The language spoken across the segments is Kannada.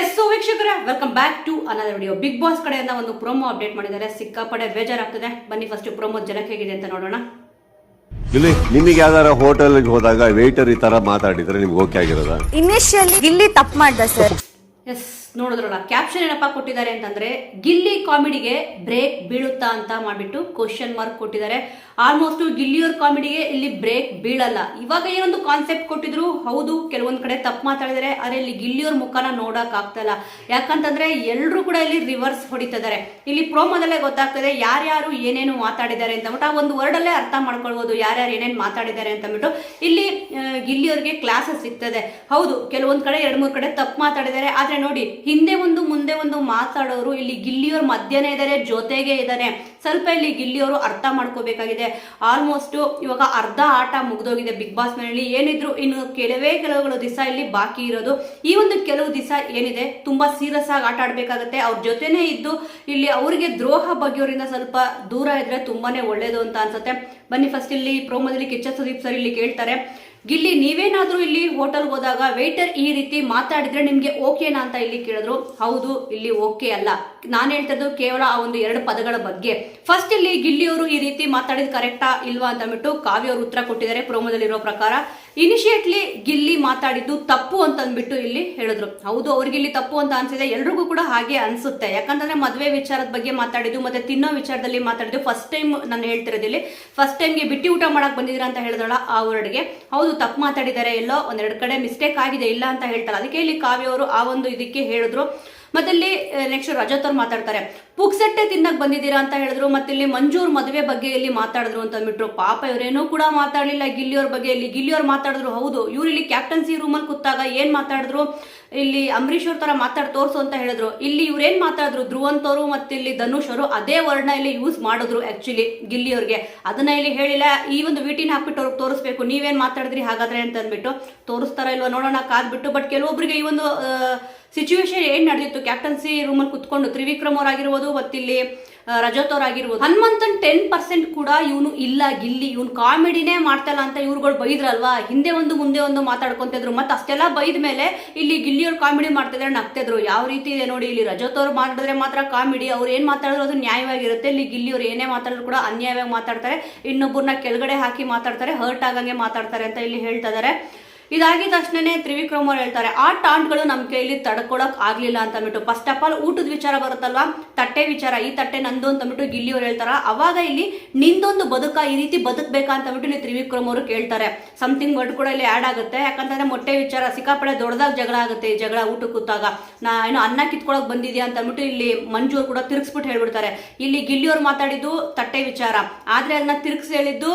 ಎಸ್ ಸೊ ವೀಕ್ಷಕರೇ welcome back to another video Bigg Boss ಕಡೆಯಿಂದ ಒಂದು ಪ್ರೊಮೋ ಅಪ್ಡೇಟ್ ಮಾಡಿದ್ದಾರೆ. ಸಿಕ್ಕಾಪಡೆ ಬೇಜಾರಾಗ್ತದೆ. ಬನ್ನಿ ಫಸ್ಟ್ ಪ್ರೊಮೋ ಜನಕ್ಕೆ ಹೇಗಿದೆ ಅಂತ ನೋಡೋಣ. ಇಲ್ಲಿ ನಿಮಗೆ ಯಾವ್ದಾರ ಹೋಟೆಲ್ ಹೋದಾಗ ವೇಟರ್ ಈ ತರ ಮಾತಾಡಿದ್ರೆ ನಿಮ್ಗೆ ಓಕೆ ಆಗಿರೋದ? ಇನಿಷಿಯಲಿ ಇಲ್ಲಿ ತಪ್ಪು ಮಾಡ್ದ ಸರ್ ಎಸ್ ನೋಡಿದ್ರಲ್ಲ ಕ್ಯಾಪ್ಷನ್ ಏನಪ್ಪ ಕೊಟ್ಟಿದ್ದಾರೆ ಅಂತಂದ್ರೆ, ಗಿಲ್ಲಿ ಕಾಮಿಡಿಗೆ ಬ್ರೇಕ್ ಬೀಳುತ್ತಾ ಅಂತ ಮಾಡಿಬಿಟ್ಟು ಕ್ವಶನ್ ಮಾರ್ಕ್ ಕೊಟ್ಟಿದ್ದಾರೆ. ಆಲ್ಮೋಸ್ಟ್ ಗಿಲ್ಲಿಯವ್ರ ಕಾಮಿಡಿಗೆ ಇಲ್ಲಿ ಬ್ರೇಕ್ ಬೀಳಲ್ಲ. ಇವಾಗ ಏನೊಂದು ಕಾನ್ಸೆಪ್ಟ್ ಕೊಟ್ಟಿದ್ರು, ಹೌದು, ಕೆಲವೊಂದ್ ಕಡೆ ತಪ್ಪು ಮಾತಾಡಿದರೆ ಆದ್ರೆ ಇಲ್ಲಿ ಗಿಲ್ಲಿಯವ್ರ ಮುಖನ ನೋಡಕ್ ಆಗ್ತಲ್ಲ. ಯಾಕಂತಂದ್ರೆ ಎಲ್ಲರೂ ಕೂಡ ಇಲ್ಲಿ ರಿವರ್ಸ್ ಹೊಡಿತಿದ್ದಾರೆ. ಇಲ್ಲಿ ಪ್ರೋಮೋದಲ್ಲೇ ಗೊತ್ತಾಗ್ತದೆ, ಯಾರ್ಯಾರು ಏನೇನು ಮಾತಾಡಿದ್ದಾರೆ ಅಂತ ಬಿಟ್ಟು ಆ ಒಂದು ವರ್ಡಲ್ಲೇ ಅರ್ಥ ಮಾಡ್ಕೊಳ್ಬೋದು, ಯಾರ್ಯಾರು ಏನೇನು ಮಾತಾಡಿದ್ದಾರೆ ಅಂತ ಅಂದ್ಬಿಟ್ಟು. ಇಲ್ಲಿ ಗಿಲ್ಲಿಯವ್ರಿಗೆ ಕ್ಲಾಸಸ್ ಸಿಗ್ತದೆ. ಹೌದು, ಕೆಲವೊಂದ್ ಕಡೆ, ಎರಡ್ ಮೂರು ಕಡೆ ತಪ್ಪು ಮಾತಾಡಿದ್ದಾರೆ. ಆದ್ರೆ ನೋಡಿ ಹಿಂದೆ ಒಂದು, ಮುಂದೆ ಒಂದು ಮಾತಾಡೋರು, ಇಲ್ಲಿ ಗಿಲ್ಲಿಯವ್ರ ಮಧ್ಯನೇ ಇದ್ದಾರೆ ಜೊತೆಗೆ ಇದ್ದಾರೆ ಸ್ವಲ್ಪ ಇಲ್ಲಿ ಗಿಲ್ಲಿಯವರು ಅರ್ಥ ಮಾಡ್ಕೋಬೇಕಾಗಿದೆ. ಆಲ್ಮೋಸ್ಟ್ ಇವಾಗ ಅರ್ಧ ಆಟ ಮುಗಿದೋಗಿದೆ ಬಿಗ್ ಬಾಸ್ ಮನೆಯಲ್ಲಿ. ಏನಿದ್ರು ಇನ್ನು ಕೆಲವೇ ಕೆಲವುಗಳು ದಿವಸ ಇಲ್ಲಿ ಬಾಕಿ ಇರೋದು. ಈ ಒಂದು ಕೆಲವು ದಿವಸ ಏನಿದೆ, ತುಂಬಾ ಸೀರಿಯಸ್ ಆಗಿ ಆಟ ಆಡ್ಬೇಕಾಗತ್ತೆ. ಅವ್ರ ಜೊತೆನೇ ಇದ್ದು ಇಲ್ಲಿ ಅವರಿಗೆ ದ್ರೋಹ ಬಗೆಯವರಿಂದ ಸ್ವಲ್ಪ ದೂರ ಇದ್ರೆ ತುಂಬಾನೇ ಒಳ್ಳೇದು ಅಂತ ಅನ್ಸುತ್ತೆ. ಬನ್ನಿ ಫಸ್ಟ್ ಇಲ್ಲಿ ಪ್ರೋಮೋದಲ್ಲಿ ಕಿಚ್ಚ ಸುದೀಪ್ ಸರ್ ಇಲ್ಲಿ ಕೇಳ್ತಾರೆ. ಗಿಲ್ಲಿ, ನೀವೇನಾದ್ರೂ ಇಲ್ಲಿ ಹೋಟೆಲ್ ಹೋದಾಗ ವೇಟರ್ ಈ ರೀತಿ ಮಾತಾಡಿದ್ರೆ ನಿಮ್ಗೆ ಓಕೆನಾ ಅಂತ ಇಲ್ಲಿ ಕೇಳಿದ್ರು. ಹೌದು, ಇಲ್ಲಿ ಓಕೆ ಅಲ್ಲ. ನಾನು ಹೇಳ್ತಿರೋದು ಕೇವಲ ಆ ಒಂದು ಎರಡು ಪದಗಳ ಬಗ್ಗೆ. ಫಸ್ಟ್ ಇಲ್ಲಿ ಗಿಲ್ಲಿಯವರು ಈ ರೀತಿ ಮಾತಾಡಿದ್ ಕರೆಕ್ಟಾ ಇಲ್ವಾ ಅಂತ ಅಂದ್ಬಿಟ್ಟು ಕಾವ್ಯ ಅವರು ಉತ್ತರ ಕೊಟ್ಟಿದ್ದಾರೆ ಪ್ರೋಮೋದಲ್ಲಿರೋ ಪ್ರಕಾರ. ಇನಿಷಿಯೇಟ್ಲಿ ಗಿಲ್ಲಿ ಮಾತಾಡಿದ್ದು ತಪ್ಪು ಅಂತ ಅಂದ್ಬಿಟ್ಟು ಇಲ್ಲಿ ಹೇಳಿದ್ರು. ಹೌದು, ಅವ್ರಿಗೆ ಇಲ್ಲಿ ತಪ್ಪು ಅಂತ ಅನ್ಸಿದೆ. ಎಲ್ರಿಗೂ ಕೂಡ ಹಾಗೆ ಅನ್ಸುತ್ತೆ. ಯಾಕಂದ್ರೆ ಮದುವೆ ವಿಚಾರದ ಬಗ್ಗೆ ಮಾತಾಡಿದ್ದು ಮತ್ತೆ ತಿನ್ನೋ ವಿಚಾರದಲ್ಲಿ ಮಾತಾಡಿದ್ದು ಫಸ್ಟ್ ಟೈಮ್ ನಾನು ಹೇಳ್ತಿರೋದಿಲ್ಲಿ ಫಸ್ಟ್ ಟೈಮ್ಗೆ ಬಿಟ್ಟಿ ಊಟ ಮಾಡಕ್ ಬಂದಿದ್ದೀರಾ ಅಂತ ಹೇಳಿದಳ ಆ ವರ್ಡ್ಗೆ ಹೌದು ತಪ್ಪು ಮಾತಾಡಿದ್ದಾರೆ ಎಲ್ಲೋ ಒಂದೆರಡು ಕಡೆ ಮಿಸ್ಟೇಕ್ ಆಗಿದೆ, ಇಲ್ಲ ಅಂತ ಹೇಳ್ತಾರೆ. ಅದಕ್ಕೆ ಇಲ್ಲಿ ಕಾವ್ಯ ಅವರು ಆ ಒಂದು ಇದಕ್ಕೆ ಹೇಳಿದ್ರು. ಮತ್ತಲ್ಲಿ ನೆಕ್ಸ್ಟ್ ರಜತ್ ಅವ್ರು ಮಾತಾಡ್ತಾರೆ. ಪುಕ್ಸೆಟ್ಟೆ ತಿನ್ನಕ್ ಬಂದಿದ್ದೀರಾ ಅಂತ ಹೇಳಿದ್ರು, ಮತ್ತೆ ಇಲ್ಲಿ ಮಂಜೂರ್ ಮದುವೆ ಬಗ್ಗೆ ಇಲ್ಲಿ ಮಾತಾಡಿದ್ರು ಅಂತ ಅಂದ್ಬಿಟ್ರು. ಪಾಪ, ಇವರೇನೂ ಕೂಡ ಮಾತಾಡಲಿಲ್ಲ. ಗಿಲ್ಲಿಯವ್ರ ಬಗ್ಗೆ ಇಲ್ಲಿ ಗಿಲ್ಲಿಯವ್ರು ಮಾತಾಡಿದ್ರು, ಹೌದು. ಇವ್ರು ಇಲ್ಲಿ ಕ್ಯಾಪ್ಟನ್ಸಿ ರೂಮಲ್ಲಿ ಕೂತಾಗ ಏನ್ ಮಾತಾಡಿದ್ರು? ಇಲ್ಲಿ ಅಂಬರೀಶ್ ಅವ್ರ ತರ ಮಾತಾಡ್ ತೋರ್ಸು ಅಂತ ಹೇಳಿದ್ರು. ಇಲ್ಲಿ ಇವ್ರೇನ್ ಮಾತಾಡಿದ್ರು? ಧ್ರುವಂತ್ ಅವರು ಮತ್ತೆ ಇಲ್ಲಿ ಧನುಷ್ ಅವರು ಅದೇ ವರ್ಡ್ನ ಇಲ್ಲಿ ಯೂಸ್ ಮಾಡಿದ್ರು ಆಕ್ಚುಲಿ ಗಿಲ್ಲಿಯವ್ರಿಗೆ. ಅದನ್ನ ಇಲ್ಲಿ ಹೇಳಿಲ್ಲ, ಈ ಒಂದು ವಿಟಿನ ಹಾಕ್ಬಿಟ್ಟು ಅವ್ರಿಗೆ ತೋರಿಸ್ಬೇಕು. ನೀವೇನ್ ಮಾತಾಡಿದ್ರಿ ಹಾಗಾದ್ರೆ ಅಂತ ಅಂದ್ಬಿಟ್ಟು. ತೋರಿಸ್ತಾರ ಇಲ್ವಾ ನೋಡೋಣ, ಕಾದ್ಬಿಟ್ಟು. ಬಟ್ ಕೆಲವೊಬ್ಬರಿಗೆ ಈ ಒಂದು ಸಿಚುವೇಶನ್ ಏನ್ ನಡೆದಿತ್ತು? ಕ್ಯಾಪ್ಟನ್ಸಿ ರೂಮಲ್ಲಿ ಕುತ್ಕೊಂಡು ತ್ರಿವಿಕ್ರಮ್ ಅವರಾಗಿರ್ಬೋದು ಮತ್ತಿಲ್ಲಿ ರಜತೋರ್ ಆಗಿರ್ಬೋದು. ಹನುಮಂತನ್ ಟೆನ್ ಪರ್ಸೆಂಟ್ ಕೂಡ ಇವನು ಇಲ್ಲ, ಗಿಲ್ಲಿ. ಇವನು ಕಾಮಿಡಿನೇ ಮಾಡ್ತಲ್ಲ ಅಂತ ಇವ್ರುಗಳು ಬೈದ್ರಲ್ವಾ? ಹಿಂದೆ ಒಂದು, ಮುಂದೆ ಒಂದು ಮಾತಾಡ್ಕೊಂತಿದ್ರು ಮತ್ತೆ ಅಷ್ಟೆಲ್ಲ ಬೈದ ಮೇಲೆ ಇಲ್ಲಿ ಗಿಲ್ಲಿಯವ್ರು ಕಾಮಿಡಿ ಮಾಡ್ತಿದ್ರೆ ನಗ್ತಿದ್ರು ಯಾವ ರೀತಿ ಇದೆ ನೋಡಿ, ಇಲ್ಲಿ ರಜತೋರ್ ಮಾಡಿದ್ರೆ ಮಾತ್ರ ಕಾಮಿಡಿ. ಅವ್ರು ಏನ್ ಮಾತಾಡಿದ್ರು ಅದು ನ್ಯಾಯವಾಗಿರುತ್ತೆ. ಇಲ್ಲಿ ಗಿಲ್ಲಿಯವ್ರು ಏನೇ ಮಾತಾಡಿದ್ರು ಕೂಡ ಅನ್ಯಾಯವಾಗಿ ಮಾತಾಡ್ತಾರೆ. ಇನ್ನೊಬ್ಬರನ್ನ ಕೆಳಗಡೆ ಹಾಕಿ ಮಾತಾಡ್ತಾರೆ. ಹರ್ಟ್ ಆಗಂಗೆ ಮಾತಾಡ್ತಾರೆ ಅಂತ ಇಲ್ಲಿ ಹೇಳ್ತಾ ಇದಾರೆ. ಇದಾಗಿದ ತಕ್ಷಣನೇ ತ್ರಿವಿಕ್ರಮ್ ಅವ್ರು ಹೇಳ್ತಾರೆ, ಆ ಟಾಂಟ್ಗಳು ನಮ್ಮ ಕೈಲಿ ತಡ್ಕೊಳಕ್ ಆಗ್ಲಿಲ್ಲ ಅಂತ ಅಂದ್ಬಿಟ್ಟು ಫಸ್ಟ್ ಆಫ್ ಆಲ್ ಊಟದ ವಿಚಾರ ಬರುತ್ತಲ್ವಾ? ತಟ್ಟೆ ವಿಚಾರ, ಈ ತಟ್ಟೆ ನಂದು ಅಂತ ಗಿಲ್ಲಿ ಅವ್ರು ಹೇಳ್ತಾರ? ಅವಾಗ ಇಲ್ಲಿ ನಿಂದೊಂದು ಬದುಕ ಈ ರೀತಿ ಬದುಕಬೇಕಾ ಅಂತ ಅಂದ್ಬಿಟ್ಟು ಇಲ್ಲಿ ತ್ರಿವಿಕ್ರಮ್ ಅವರು ಕೇಳ್ತಾರೆ. ಸಮಥಿಂಗ್ ವರ್ಡ್ ಕೂಡ ಇಲ್ಲಿ ಆಡ್ ಆಗುತ್ತೆ. ಯಾಕಂತಂದ್ರೆ ಮೊಟ್ಟೆ ವಿಚಾರ ಸಿಕ್ಕಾಪಡೆ ದೊಡ್ಡದಾಗ ಜಗಳ ಆಗುತ್ತೆ ಈ ಜಗಳ ಊಟ ಕೂತಾಗ ನಾ ಏನು ಅನ್ನ ಕಿತ್ಕೊಳಕ್ ಬಂದಿದ್ಯಾ ಅಂತ ಅಂದ್ಬಿಟ್ಟು ಇಲ್ಲಿ ಮಂಜು ಅವ್ರು ಕೂಡ ತಿರ್ಗಿಸ್ಬಿಟ್ಟು ಹೇಳ್ಬಿಡ್ತಾರೆ. ಇಲ್ಲಿ ಗಿಲ್ಲಿಯವ್ರು ಮಾತಾಡಿದ್ದು ತಟ್ಟೆ ವಿಚಾರ. ಆದ್ರೆ ಅದನ್ನ ತಿರ್ಗಿಸಿ ಹೇಳಿದ್ದು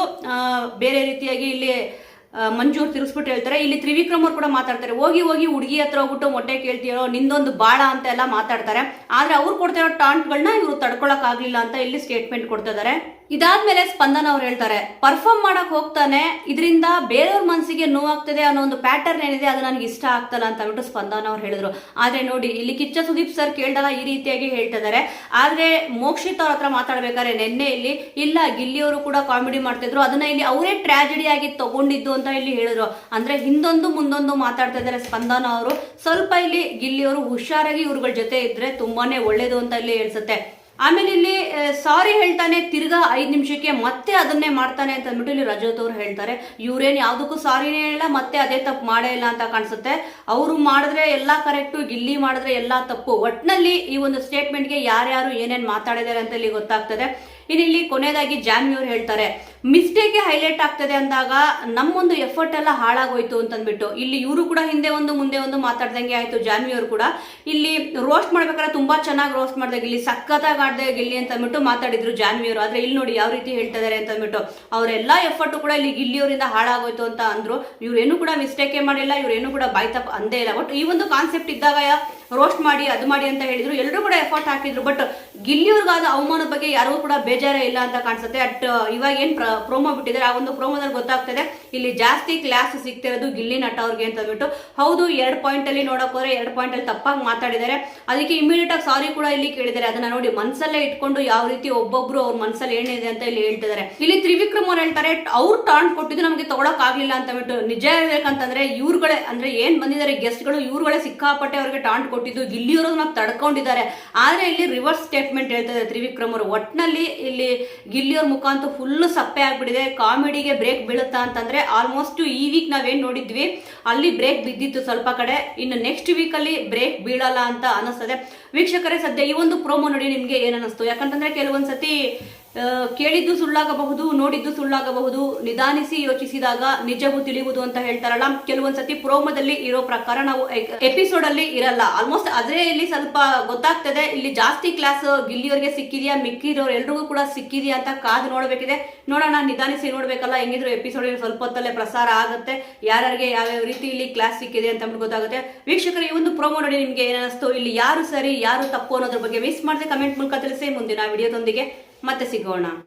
ಬೇರೆ ರೀತಿಯಾಗಿ ಇಲ್ಲಿ ಆ, ಮಂಜು ಅವ್ರು ತಿರ್ಗಿಸ್ಬಿಟ್ಟು ಹೇಳ್ತಾರೆ. ಇಲ್ಲಿ ತ್ರಿವಿಕ್ರಮ್ ಅವ್ರು ಕೂಡ ಮಾತಾಡ್ತಾರೆ. ಹೋಗಿ ಹೋಗಿ ಹುಡುಗಿ ಹತ್ರ ಹೋಗ್ಬಿಟ್ಟು ಮೊಟ್ಟೆ ಕೇಳ್ತೀರೋ ನಿಂದೊಂದು ಬಾಳ ಅಂತ ಎಲ್ಲ ಮಾತಾಡ್ತಾರೆ. ಆದ್ರೆ ಅವ್ರು ಕೊಡ್ತಿರೋ ಟಾಂಟ್ಗಳನ್ನ ಇವರು ತಡ್ಕೊಳಕ್ ಆಗ್ಲಿಲ್ಲ ಅಂತ ಇಲ್ಲಿ ಸ್ಟೇಟ್ಮೆಂಟ್ ಕೊಡ್ತಿದ್ದಾರೆ. ಇದಾದ್ಮೇಲೆ ಸ್ಪಂದನ ಅವ್ರು ಹೇಳ್ತಾರೆ ಪರ್ಫಾರ್ಮ್ ಮಾಡಕ್ ಹೋಗ್ತಾನೆ, ಇದರಿಂದ ಬೇರೆಯವ್ರ ಮನಸ್ಸಿಗೆ ನೋವಾಗ್ತದೆ ಅನ್ನೋ ಒಂದು ಪ್ಯಾಟರ್ನ್ ಏನಿದೆ, ಅದು ನನಗೆ ಇಷ್ಟ ಆಗ್ತಲ್ಲ ಅಂತ ಅಂದ್ಬಿಟ್ಟು ಸ್ಪಂದನ ಅವ್ರು ಹೇಳಿದ್ರು. ಆದ್ರೆ ನೋಡಿ, ಇಲ್ಲಿ ಕಿಚ್ಚ ಸುದೀಪ್ ಸರ್ ಕೇಳ್ದಲ್ಲ ಈ ರೀತಿಯಾಗಿ ಹೇಳ್ತಿದ್ದಾರೆ. ಆದ್ರೆ ಮೋಕ್ಷಿತ್ ಅವ್ರ ಹತ್ರ ಮಾತಾಡ್ಬೇಕಾದ್ರೆ ನಿನ್ನೆ ಇಲ್ಲಿ, ಇಲ್ಲ ಗಿಲ್ಲಿಯವರು ಕೂಡ ಕಾಮಿಡಿ ಮಾಡ್ತಿದ್ರು. ಅದನ್ನ ಇಲ್ಲಿ ಅವರೇ ಟ್ರಾಜಿಡಿ ಆಗಿ ತಗೊಂಡಿದ್ದು ಅಂತ ಇಲ್ಲಿ ಹೇಳಿದ್ರು. ಅಂದ್ರೆ ಹಿಂದೊಂದು ಮುಂದೊಂದು ಮಾತಾಡ್ತಾ ಇದ್ದಾರೆ ಸ್ಪಂದನ ಅವರು. ಸ್ವಲ್ಪ ಇಲ್ಲಿ ಗಿಲ್ಲಿಯವರು ಹುಷಾರಾಗಿ ಇವ್ರಗಳ ಜೊತೆ ಇದ್ರೆ ತುಂಬಾನೇ ಒಳ್ಳೇದು ಅಂತ ಇಲ್ಲಿ ಹೇಳ್ಸುತ್ತೆ. ಆಮೇಲೆ ಇಲ್ಲಿ ಸಾರಿ ಹೇಳ್ತಾನೆ, ತಿರ್ಗಾ ಐದು ನಿಮಿಷಕ್ಕೆ ಮತ್ತೆ ಅದನ್ನೇ ಮಾಡ್ತಾನೆ ಅಂತ ಅಂದ್ಬಿಟ್ಟು ಇಲ್ಲಿ ರಜತ್ ಅವ್ರು ಹೇಳ್ತಾರೆ. ಇವ್ರೇನ್ ಯಾವುದಕ್ಕೂ ಸಾರಿನೇ ಇಲ್ಲ, ಮತ್ತೆ ಅದೇ ತಪ್ಪು ಮಾಡೇ ಇಲ್ಲ ಅಂತ ಕಾಣಿಸುತ್ತೆ. ಅವರು ಮಾಡಿದ್ರೆ ಎಲ್ಲಾ ಕರೆಕ್ಟು ಇಲ್ಲಿ ಮಾಡಿದ್ರೆ ಎಲ್ಲಾ ತಪ್ಪು. ಒಟ್ನಲ್ಲಿ ಈ ಒಂದು ಸ್ಟೇಟ್ಮೆಂಟ್ಗೆ ಯಾರ್ಯಾರು ಏನೇನು ಮಾತಾಡಿದ್ದಾರೆ ಅಂತ ಇಲ್ಲಿ ಗೊತ್ತಾಗ್ತದೆ. ಇನ್ನು ಇಲ್ಲಿ ಕೊನೆಯದಾಗಿ ಜಾನ್ವಿ ಅವ್ರು ಹೇಳ್ತಾರೆ ಮಿಸ್ಟೇಕ್ ಹೈಲೈಟ್ ಆಗ್ತದೆ ಅಂದಾಗ ನಮ್ಮೊಂದು ಎಫರ್ಟ್ ಎಲ್ಲ ಹಾಳಾಗೋಯ್ತು ಅಂತಂದ್ಬಿಟ್ಟು. ಇಲ್ಲಿ ಇವರು ಕೂಡ ಹಿಂದೆ ಒಂದು, ಮುಂದೆ ಒಂದು ಮಾತಾಡ್ದಂಗೆ ಆಯ್ತು ಜಾನ್ವಿ ಅವರು ಕೂಡ. ಇಲ್ಲಿ ರೋಸ್ಟ್ ಮಾಡ್ಬೇಕಾದ್ರೆ ತುಂಬಾ ಚೆನ್ನಾಗಿ ರೋಸ್ಟ್ ಮಾಡ್ದಾಗ ಇಲ್ಲಿ ಸಖತ್ತಾಗಿ ಆಡ್ದೆ ಗಿಲ್ಲಿ ಅಂತ ಅಂದ್ಬಿಟ್ಟು ಮಾತಾಡಿದ್ರು ಜಾನ್ವಿ ಅವರು. ಆದ್ರೆ ಇಲ್ಲಿ ನೋಡಿ ಯಾವ ರೀತಿ ಹೇಳ್ತಾ ಇದಾರೆ ಅಂತ ಅಂದ್ಬಿಟ್ಟು ಅವರೆಲ್ಲ ಎಫರ್ಟ್ ಕೂಡ ಇಲ್ಲಿ ಗಿಲ್ಲಿಯವರಿಂದ ಹಾಳಾಗೋಯ್ತು ಅಂತ ಅಂದ್ರು. ಇವ್ರೇನು ಕೂಡ ಮಿಸ್ಟೇಕೇ ಮಾಡಿಲ್ಲ, ಇವ್ರೇನು ಕೂಡ ಬಾಯ್ತಪ್ಪ ಅಂದೇ ಇಲ್ಲ. ಬಟ್ ಈ ಒಂದು ಕಾನ್ಸೆಪ್ಟ್ ಇದ್ದಾಗ ರೋಸ್ಟ್ ಮಾಡಿ, ಅದು ಮಾಡಿ ಅಂತ ಹೇಳಿದ್ರು. ಎಲ್ಲರೂ ಕೂಡ ಎಫರ್ಟ್ ಹಾಕಿದ್ರು. ಬಟ್ ಗಿಲ್ಲಿಯವ್ರಿಗಾದ ಅವಮಾನದ ಬಗ್ಗೆ ಯಾರಿಗೂ ಕೂಡ ಬೇಜಾರೇ ಇಲ್ಲ ಅಂತ ಕಾಣಿಸುತ್ತೆ. ಅಟ್ ಇವಾಗ ಏನು ಪ್ರೋಮೋ ಬಿಟ್ಟಿದ್ದಾರೆ, ಆ ಒಂದು ಪ್ರೋಮೋದಲ್ಲಿ ಗೊತ್ತಾಗ್ತದೆ. ಇಲ್ಲಿ ಜಾಸ್ತಿ ಕ್ಲಾಸ್ ಸಿಗ್ತಿರೋದು ಗಿಲ್ಲಿ ನಟ ಅವ್ರಿಗೆ ಅಂತ ಅಂದ್ಬಿಟ್ಟು. ಹೌದು, ಎರಡು ಪಾಯಿಂಟ್ ಅಲ್ಲಿ ನೋಡಕ್ ಹೋದ್ರೆ ಎರಡು ಪಾಯಿಂಟ್ ಅಲ್ಲಿ ತಪ್ಪಾಗಿ ಮಾತಾಡಿದ್ದಾರೆ. ಅದಕ್ಕೆ ಇಮಿಡಿಯೇಟ್ ಆಗಿ ಸಾರಿ ಕೂಡ ಇಲ್ಲಿ ಕೇಳಿದ್ದಾರೆ. ಅದನ್ನ ನೋಡಿ ಮನ್ಸಲ್ಲೇ ಇಟ್ಕೊಂಡು ಯಾವ ರೀತಿ ಒಬ್ಬೊಬ್ರು ಅವ್ರ ಮನ್ಸಲ್ಲಿ ಏನಿದೆ ಅಂತ ಇಲ್ಲಿ ಹೇಳ್ತಿದ್ದಾರೆ. ಇಲ್ಲಿ ತ್ರಿವಿಕ್ರಮ್ ಅವ್ರು ಹೇಳ್ತಾರೆ, ಅವ್ರು ಟಾಂಟ್ ಕೊಟ್ಟಿದ್ದು ನಮಗೆ ತಗೊಳಕ್ ಆಗ್ಲಿಲ್ಲ ಅಂತ ಬಿಟ್ಟು ನಿಜ ಹೇಳ್ಬೇಕಂತಂದ್ರೆ ಇವ್ರುಗಳೇ, ಅಂದ್ರೆ ಏನ್ ಬಂದಿದ್ದಾರೆ ಗೆಸ್ಟ್ಗಳು ಇವ್ರುಗಳೇ ಸಿಕ್ಕಾಪಟ್ಟೆ ಅವ್ರಿಗೆ ಟಾಂಟ್ ಮಾಡಿಕೊಟ್ಟಿದ್ದು ಗಿಲ್ಲಿಯವರು ನಾವು ತಡ್ಕೊಂಡಿದ್ದಾರೆ. ಆದ್ರೆ ಇಲ್ಲಿ ರಿವರ್ಸ್ ಸ್ಟೇಟ್ಮೆಂಟ್ ಹೇಳ್ತಾ ಇದೆ ತ್ರಿವಿಕ್ರಮ್ ಅವರು. ಒಟ್ನಲ್ಲಿ ಇಲ್ಲಿ ಗಿಲ್ಲಿಯವ್ರ ಮುಖ ಫುಲ್ಲು ಫುಲ್ ಸಪ್ಪೆ ಆಗ್ಬಿಟ್ಟಿದೆ. ಕಾಮಿಡಿಗೆ ಬ್ರೇಕ್ ಬೀಳುತ್ತಾ ಅಂತಂದ್ರೆ ಆಲ್ಮೋಸ್ಟ್ ಈ ವೀಕ್ ನಾವೇನ್ ನೋಡಿದ್ವಿ? ಅಲ್ಲಿ ಬ್ರೇಕ್ ಬಿದ್ದಿತ್ತು ಸ್ವಲ್ಪ ಕಡೆ. ಇನ್ನು ನೆಕ್ಸ್ಟ್ ವೀಕ್ ಅಲ್ಲಿ ಬ್ರೇಕ್ ಬೀಳಲ್ಲ ಅಂತ ಅನಿಸ್ತದೆ. ವೀಕ್ಷಕರೇ, ಸದ್ಯ ಈ ಒಂದು ಪ್ರೋಮೋ ನೋಡಿ ನಿಮ್ಗೆ ಏನನ್ನಿಸ್ತು? ಯಾಕಂತಂದ್ರೆ ಕೆಲವೊಂದ್ಸತಿ ಕೇಳಿದ್ದು ಸುಳ್ಳಾಗಬಹುದು, ನೋಡಿದ್ದು ಸುಳ್ಳಾಗಬಹುದು, ನಿಧಾನಿಸಿ ಯೋಚಿಸಿದಾಗ ನಿಜವೂ ತಿಳಿಯುವುದು ಅಂತ ಹೇಳ್ತಾರಲ್ಲ. ಕೆಲವೊಂದ್ಸತಿ ಪ್ರೋಮೋದಲ್ಲಿ ಇರೋ ಪ್ರಕಾರ ನಾವು ಎಪಿಸೋಡ್ ಅಲ್ಲಿ ಇರಲ್ಲ. ಆಲ್ಮೋಸ್ಟ್ ಅದೇ ಇಲ್ಲಿ ಸ್ವಲ್ಪ ಗೊತ್ತಾಗ್ತದೆ. ಇಲ್ಲಿ ಜಾಸ್ತಿ ಕ್ಲಾಸ್ ಗಿಲ್ಲಿಯವರಿಗೆ ಸಿಕ್ಕಿದೆಯಾ ಮಿಕ್ಕಿರೋರು ಎಲ್ರಿಗೂ ಕೂಡ ಸಿಕ್ಕಿದೆಯಾ ಅಂತ ಕಾದು ನೋಡಬೇಕಿದೆ. ನೋಡೋಣ, ನಿಧಾನಿಸಿ ನೋಡ್ಬೇಕಲ್ಲ, ಹೆಂಗಿದ್ರು ಎಪಿಸೋಡ್ ಸ್ವಲ್ಪ ಹೊತ್ತಲ್ಲೇ ಪ್ರಸಾರ ಆಗುತ್ತೆ. ಯಾರ್ಯಾರಿಗೆ ಯಾವ್ಯಾವ ರೀತಿ ಇಲ್ಲಿ ಕ್ಲಾಸ್ ಸಿಕ್ಕಿದೆ ಅಂತ ಗೊತ್ತಾಗುತ್ತೆ. ವೀಕ್ಷಕರು, ಈ ಒಂದು ಪ್ರೋಮೋ ನೋಡಿ ನಿಮ್ಗೆ ಏನಿಸ್ತು ಇಲ್ಲಿ ಯಾರು ಸರಿ ಯಾರು ತಪ್ಪು ಅನ್ನೋದ್ರ ಬಗ್ಗೆ ಮಿಸ್ ಮಾಡದೆ ಕಮೆಂಟ್ ಮೂಲಕ ತಿಳಿಸಿ. ಮುಂದಿನ ವಿಡಿಯೋದೊಂದಿಗೆ ಮತ್ತೆ ಸಿಗೋಣ.